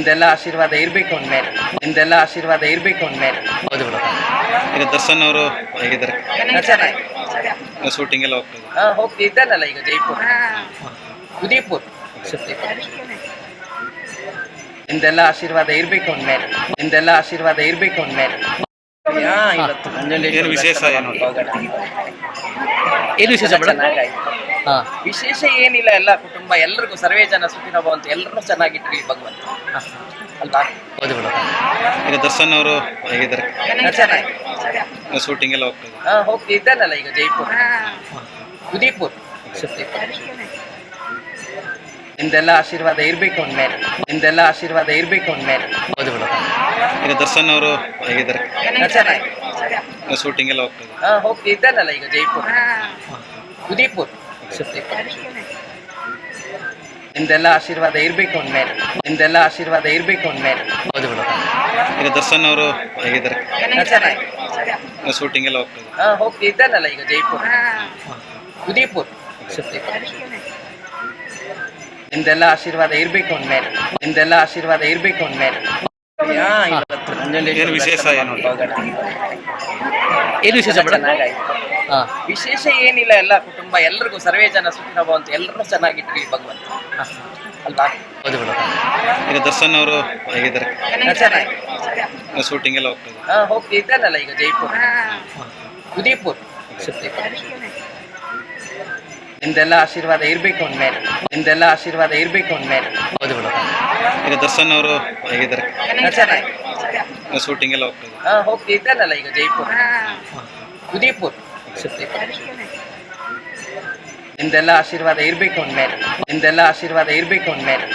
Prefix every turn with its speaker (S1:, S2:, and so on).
S1: ನಿಮ್ದೆಲ್ಲ ಆಶೀರ್ವಾದ ಇರ್ಬೇಕು ಅಂದ್ಮೇಲೆ. ನಿಮ್ದೆಲ್ಲ ಆಶೀರ್ವಾದ ಇರ್ಬೇಕು ಅಂದ್ಮೇಲೆ. ಹೌದು ಬಿಡ
S2: ಈಗ ದರ್ಶನ್ ಅವರು ಹೇಗಿದ್ದಾರೆ? ಶೂಟಿಂಗ್ ಎಲ್ಲ ಹೋಗ್ತದೆ
S1: ಹಾ ಹೋಗ್ತಿ ಇದ್ದಾನಲ್ಲ ಈಗ ಜೈಪುರ್. ಉದಯಪುರ್ ನಿಮ್ದೆಲ್ಲ ಆಶೀರ್ವಾದ ಇರ್ಬೇಕು ಅಂದ್ಮೇಲೆ. ನಿಮ್ದೆಲ್ಲ ಆಶೀರ್ವಾದ ಇರ್ಬೇಕು ಅಂದ್ಮೇಲೆ. ಇವತ್ತು
S2: ಏನು ವಿಶೇಷ ಏನು?
S3: ಏನು ವಿಶೇಷ ಮೇಡಮ್?
S1: ವಿಶೇಷ ಏನಿಲ್ಲ ಎಲ್ಲ ಕುಟುಂಬ ಎಲ್ಲರಿಗೂ ಸರ್ವೇ ಜನ ಸುಖಿನ ಅಂತ ಎಲ್ಲರೂ ಈ ಭಗವಂತ. ಅಲ್ವಾ?
S3: ಹೌದು ಮೇಡಮ್
S2: ಈಗ ದರ್ಶನ್ ಅವರು ಹೇಗಿದ್ದಾರೆ?
S1: ಚೆನ್ನಾಗಿ
S2: ಶೂಟಿಂಗ್ ಎಲ್ಲ ಹೋಗ್ತದೆ
S1: ಹಾ ಹೋಗ್ತಿ ಇದ್ದಾನಲ್ಲ ಈಗ ಜೈಪುರ್. ಉದಯಪುರ್ ನಿಮ್ದೆಲ್ಲ ಆಶೀರ್ವಾದ ಇರ್ಬೇಕು ಮೇಲೆ ನಿಮ್ದೆಲ್ಲ ಆಶೀರ್ವಾದ ಇರ್ಬೇಕು ಮೇಲೆ
S3: ಹೌದು ಮೇಡಮ್
S2: ಈಗ ದರ್ಶನ್ ಅವರು ಹೇಗಿದ್ದಾರೆ?
S1: ಚೆನ್ನಾಗಿ
S2: ಶೂಟಿಂಗ್ ಎಲ್ಲ ಹೋಗ್ತದೆ
S1: ಹಾ ಹೋಗ್ತಿ ಇದ್ದಾನಲ್ಲ ಈಗ ಜೈಪುರ್. ಉದಯಪುರ್ ನಿಮ್ದೆಲ್ಲ ಆಶೀರ್ವಾದ ಇರ್ಬೇಕು ಅಂದ್ಮೇಲೆ. ನಿಮ್ದೆಲ್ಲ ಆಶೀರ್ವಾದ ಇರ್ಬೇಕು ಅಂದ್ಮೇಲೆ.
S3: ಹೌದು ಮೇಡಮ್.
S2: ಈಗ ದರ್ಶನ್ ಅವರು ಹೇಗಿದ್ದಾರೆ? ಶೂಟಿಂಗ್ ಎಲ್ಲ ಹೋಗ್ತದೆ
S1: ಹಾ ಹೋಗ್ತಿ ಇದ್ದಾನಲ್ಲ ಈಗ ಜೈಪುರ್. ಉದಯಪುರ್. ನಿಮ್ದೆಲ್ಲ ಆಶೀರ್ವಾದ ಇರ್ಬೇಕು ಅಂದ್ಮೇಲೆ. ನಿಮ್ದೆಲ್ಲ ಆಶೀರ್ವಾದ ಇರ್ಬೇಕು ಅಂದ್ಮೇಲೆ.
S2: ಏನು ವಿಶೇಷ ಏನು?
S3: ಏನು ವಿಶೇಷ. ಹಾ.
S1: ವಿಶೇಷ ಏನಿಲ್ಲ ಎಲ್ಲ ಕುಟುಂಬ ಎಲ್ರಿಗೂ ಸರ್ವೇ ಜನ ಸುಖಿನ ಅಂತ ಎಲ್ಲರೂ ಚೆನ್ನಾಗಿಟ್ರಿ ಭಗವಂತ. ಅಲ್ವಾ?
S3: ಹೌದು ಮೇಡಮ್.
S2: ಈಗ ದರ್ಶನ್ ಅವರು ಹೇಗಿದ್ದಾರೆ?
S1: ಚೆನ್ನಾಗಿ
S2: ಶೂಟಿಂಗ್ ಎಲ್ಲ ಹೋಗ್ತದೆ
S1: ಹಾ ಹೋಗ್ತಿ ಇದ್ದಾನಲ್ಲ ಈಗ ಜೈಪುರ್. ಉದಯಪುರ್. ನಿಮ್ದೆಲ್ಲ ಆಶೀರ್ವಾದ ಇರ್ಬೇಕು ಅಂದ್ಮೇಲೆ. ನಿಮ್ದೆಲ್ಲ ಆಶೀರ್ವಾದ ಇರ್ಬೇಕು ಅಂದ್ಮೇಲೆ.
S3: ಹೌದು ಮೇಡಮ್.
S2: ಈಗ ದರ್ಶನ್ ಅವರು ಹೇಗಿದ್ದಾರೆ?
S1: ಚೆನ್ನಾಗಿ.
S2: ಶೂಟಿಂಗ್ ಎಲ್ಲ ಹೋಗ್ತದೆ
S1: ಹಾ ಹೋಗ್ತಿ ಇದ್ದಾನಲ್ಲ ಈಗ ಜೈಪುರ್. ಉದಯಪುರ್. ನಿಮ್ದೆಲ್ಲ ಆಶೀರ್ವಾದ ಇರ್ಬೇಕು ಅಂದ್ಮೇಲೆ. ನಿಮ್ದೆಲ್ಲ ಆಶೀರ್ವಾದ ಇರ್ಬೇಕು ಅಂದ್ಮೇಲೆ.